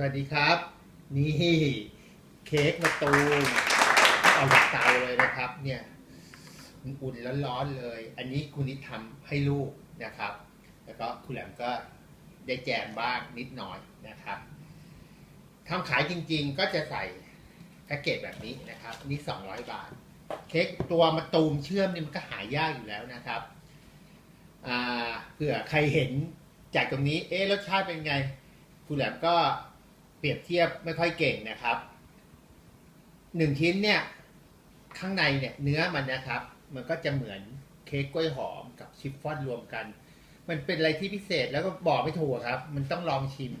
สวัสดีครับ นี่เค้กมะตูมเอาจากเตาเลยนะครับ เนี่ยมันอุ่นร้อนๆเลย อันนี้คุณนิดทำให้ลูกนะครับ แล้วก็คุณแหลมก็ได้แจมบ้างนิดหน่อยนะครับทำขายจริงๆก็จะใส่แพ็กเกจแบบนี้นะครับ นี่200บาท เค้กตัวมะตูมเชื่อมนี่มันก็หายากอยู่แล้วนะครับอ่าเผื่อใครเห็นจากตรงนี้ เอ๊ะรสชาติเป็นไง คุณแหลมก็ เปรียบเทียบไม่ค่อยเก่งนะครับหนึ่งชิ้นเนี่ยข้างในเนี่ยเนื้อมันนะครับ มันก็จะเหมือนเค้กกล้วยหอมกับชิฟฟ่อนรวมกัน มันเป็นอะไรที่พิเศษแล้วก็บอกไม่ถูกครับ มันต้องลองชิม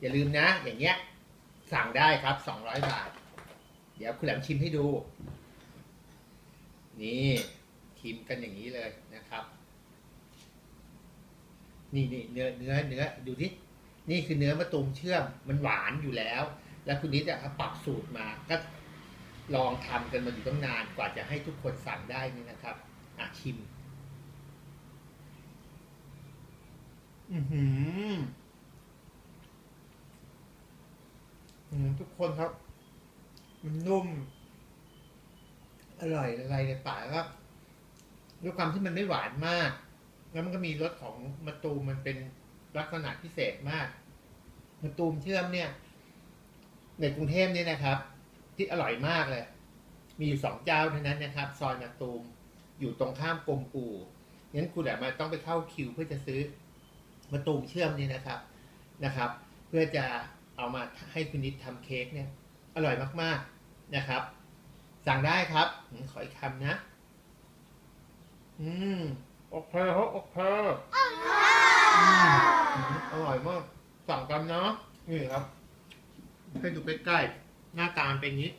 อย่าลืมนะ อย่างเงี้ย สั่งได้ครับสองร้อยบาท เดี๋ยวคุณแหลมชิมให้ดู นี่ชิมกันอย่างนี้เลยนะครับ นี่นี่เนื้อเนื้อเนื้อดูที่ นี่คือเนื้อมะตูมเชื่อมมันหวานอยู่แล้ว แล้วคุณนิดอะปรับสูตรมาก็ลองทำกันมาอยู่ตั้งนานกว่าจะให้ทุกคนสั่งได้นี่นะครับอะชิม อือหืออืมทุกคนครับ มันนุ่ม อร่อยอะไรในปากแล้วก็ด้วยความที่มันไม่หวานมาก แล้วมันก็มีรสของมะตูมมันเป็น ลักษณะพิเศษมากมะตูมเชื่อมเนี่ย ในกรุงเทพเนี่ยนะครับ ที่อร่อยมากเลย มีอยู่สองเจ้าเท่านั้นนะครับ ซอยมะตูมอยู่ตรงข้ามกรมปู่งั้นคุณแหลมาต้องไปเข้าคิวเพื่อจะซื้อมะตูมเชื่อมนี่นะครับนะครับ เพื่อจะเอามาให้คุณนิดทำเค้กเนี่ย อร่อยมากๆนะครับ สั่งได้ครับขออีกคำนะ อืมโอเคครับโอเคอืมอร่ กสั่งกันเนาะนี่ครับ ให้ดูใกล้ๆหน้าตามเป็นอย่างนี้